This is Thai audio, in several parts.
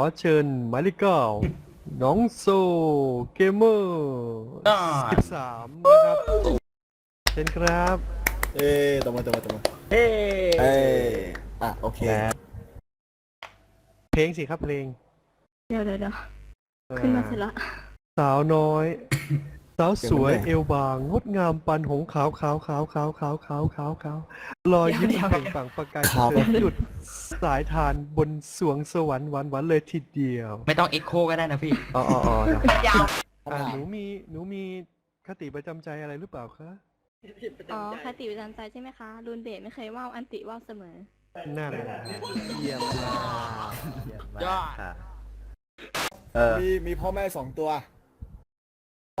อเชิญหมายเลขเก้าน้องโซเกมเมอร์อ่าสิบสามนะครับเชิญครับเอ้ยตบมาตบมาตบมาเฮ้เอ้ยอะโอเคและเพลงสิครับเพลงเดี๋ยวเดี๋ยวเดี๋ยวขึ้นมาเสร็จละ สาวน้อย สาวสวยเอวบางงดงามปันหงขาวขาวขาวขาวขาวขาวขาวขาวรอยยิ้มเปล่งปลั่งประกายขาวเธอหยุดสายทานบนสวงสวรรค์หวานหวานเลยทีเดียว ไม่ต้องเอ็กโคก็ได้นะพี่ อ๋ออ๋ออ๋อนะคอะำถามหนูมีหนูมีคติประจำใจอะไรหรือเปล่าคะ อ๋อคติประจำใจใช่ไหมคะรุนเบสไม่เคยว่าวอันติว่าวเสมอนั่นแหละเยี่ยมมากเยี่ยมมากยอดค่ะเออมีมีพ่อแม่สองตัว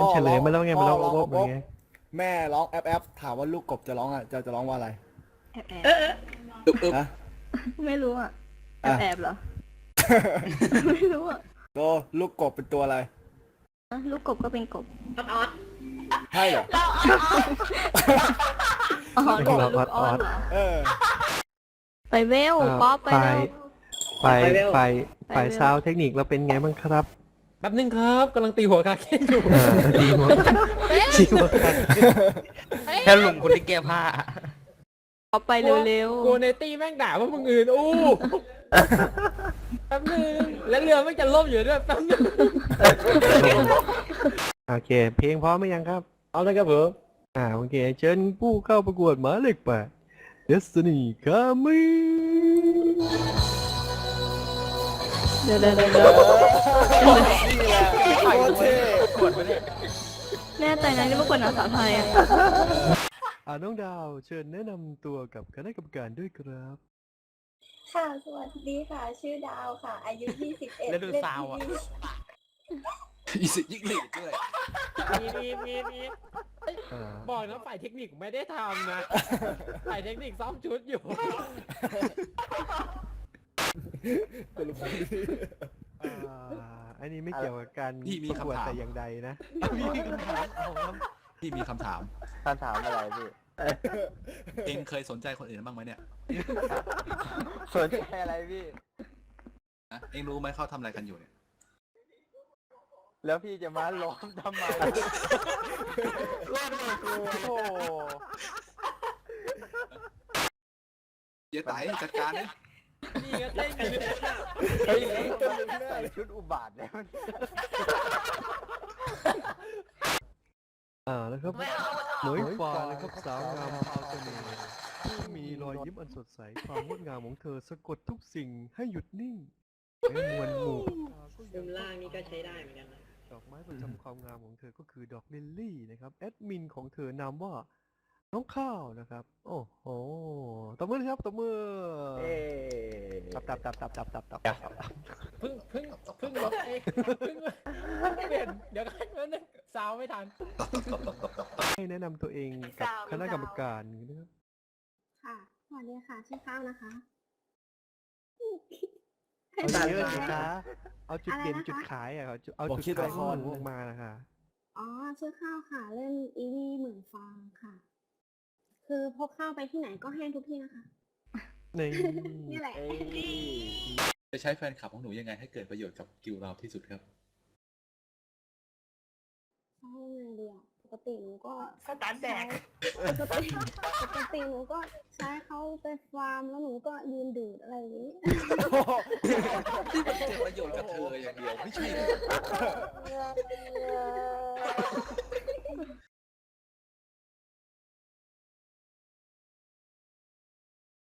มันเฉลยมาแล้วไงมาแล้วพ่อร้ว่าองเป็นไงแม่ร้องแอปแอปถามว่าลูกกบจะร้องอะจะจะร้องว่าอะไรแอบแอบนะไม่รู้อะแออะบแอบเหรอ ไม่รู้อะโตลูกกบเป็นตัวอะไรอะลูกกบก็เป็นกบใช่เหรออ๋อลูกลูกออสเหรอเออ ไปเวลป๊อปไปเร็วไปไปไปไปไปซาวเทคนิคเราเป็นไงบ้างครับ แป๊บนึงครับกำลังตีหัวคาเคนอยู่เออดีมากดีมากแค่ลุงคนที่แก้ผ้าป๊อปไปเร็วกูในตีแม่งด่าว่ามึงอื่นอู้แป๊บนึงแล้วเรือไม่งจะล่มอยู่ด้วยแป๊บนึงโอเค เพลงพร้อมไหมยังครับ เอาเลยครับผมอ่าโอเค เชิญผู้เข้าประกวดหมายเลขแปด Destiny Coming ๆ เดี๋ยวเดี๋ยวเดี๋ยวเดี๋ยวนี่แหละโคตรเท่แน่ใจนะนี่ประกวดนาสาวไทยอะอ่าน้องดาวเชิญแนะนำตัวกับคณะกรรมการด้วยครับ ค่ะ สวัสดีค่ะ ชื่อดาวค่ะ อายุ 21แล้วดูซาวอะ เลขที่อีสิยิ่งหลีกด้วยมีมีมีมีอ่าบอกนะฝ่ายเทคนิคไม่ได้ทำนะ ฝ่ายเทคนิคซ้อมชุดอยู่ ตัวละครดีอ่าอันนี้ไม่เกี่ยวกับการพี่มีประกวดคำถาม แต่อย่างใดนะ พี่มีคำถามเอาครับพี่มีคำถามคำถามอะไรพี่เองเคยสนใจคนอื่นบ้างไหมเนี่ยสนใจอะไรพี่ นะเองรู้ไหมเขาทำอะไรกันอยู่เนี่ย แล้วพี่จะมาล้อมทำไมล้อมกูโอ้โหเดี๋ยวไต่จัดการเลย นี่ก็เต้นกันอยู่เฮ้ยใส่ชุดอุบาทแล้วอ่านะครับเหมยฟ้านะครับสาวงามพราวเสน่ห์ผู้มีรอยยิ้มอันสดใสความงดงามของเธอสะกดทุกสิ่งให้หยุดนิ่งและมวลหมู่มุมล่างนี่ก็ใช้ได้เหมือนกันนะ ดอกไม้ประจำความงามของเธอก็คือดอกลิลลี่นะครับแอดมินของเธอนามว่า น้องข้าวนะครับ โอ้โหตบมือครับตบมือตับตับตับตับตับตับตับตับเพิ่งเพิ่งเพิ่งลบเองเพิ่งเปลี่ยนเดี๋ยวกันแป๊บนึงซาวไม่ทันให้แนะนำตัวเองกับคณะกรรมการนะครับค่ะสวัสดีค่ะ ชื่อข้าวนะคะเอาเยอะสิคะเอาจุดเด่นอะไรนะคะจุดขายอะครับเอาบอกจุดชื่อตัขาวยละคของรหนูออกมานะคะอ๋อชื่อข้าวค่ะ เล่นอีวีหมื่นฟางค่ะ คือพกข้าวไปที่ไหนก็แห้งทุกที่นะคะในนี่แหละ จะใช้แฟนคลับของหนูยังไงให้เกิดประโยชน์กับกิลเราที่สุดครับใช่ไงเดียวปกติหนูก็สตาร์ทแดก ปกติปกติหนูก็ใช้เขาไปฟาร์มแล้วหนูก็ยืนดูดอะไรอย่างนี้ ที่มันเกิดประโยชน์กับเธออย่างเดียวไม่ใช่เหรอ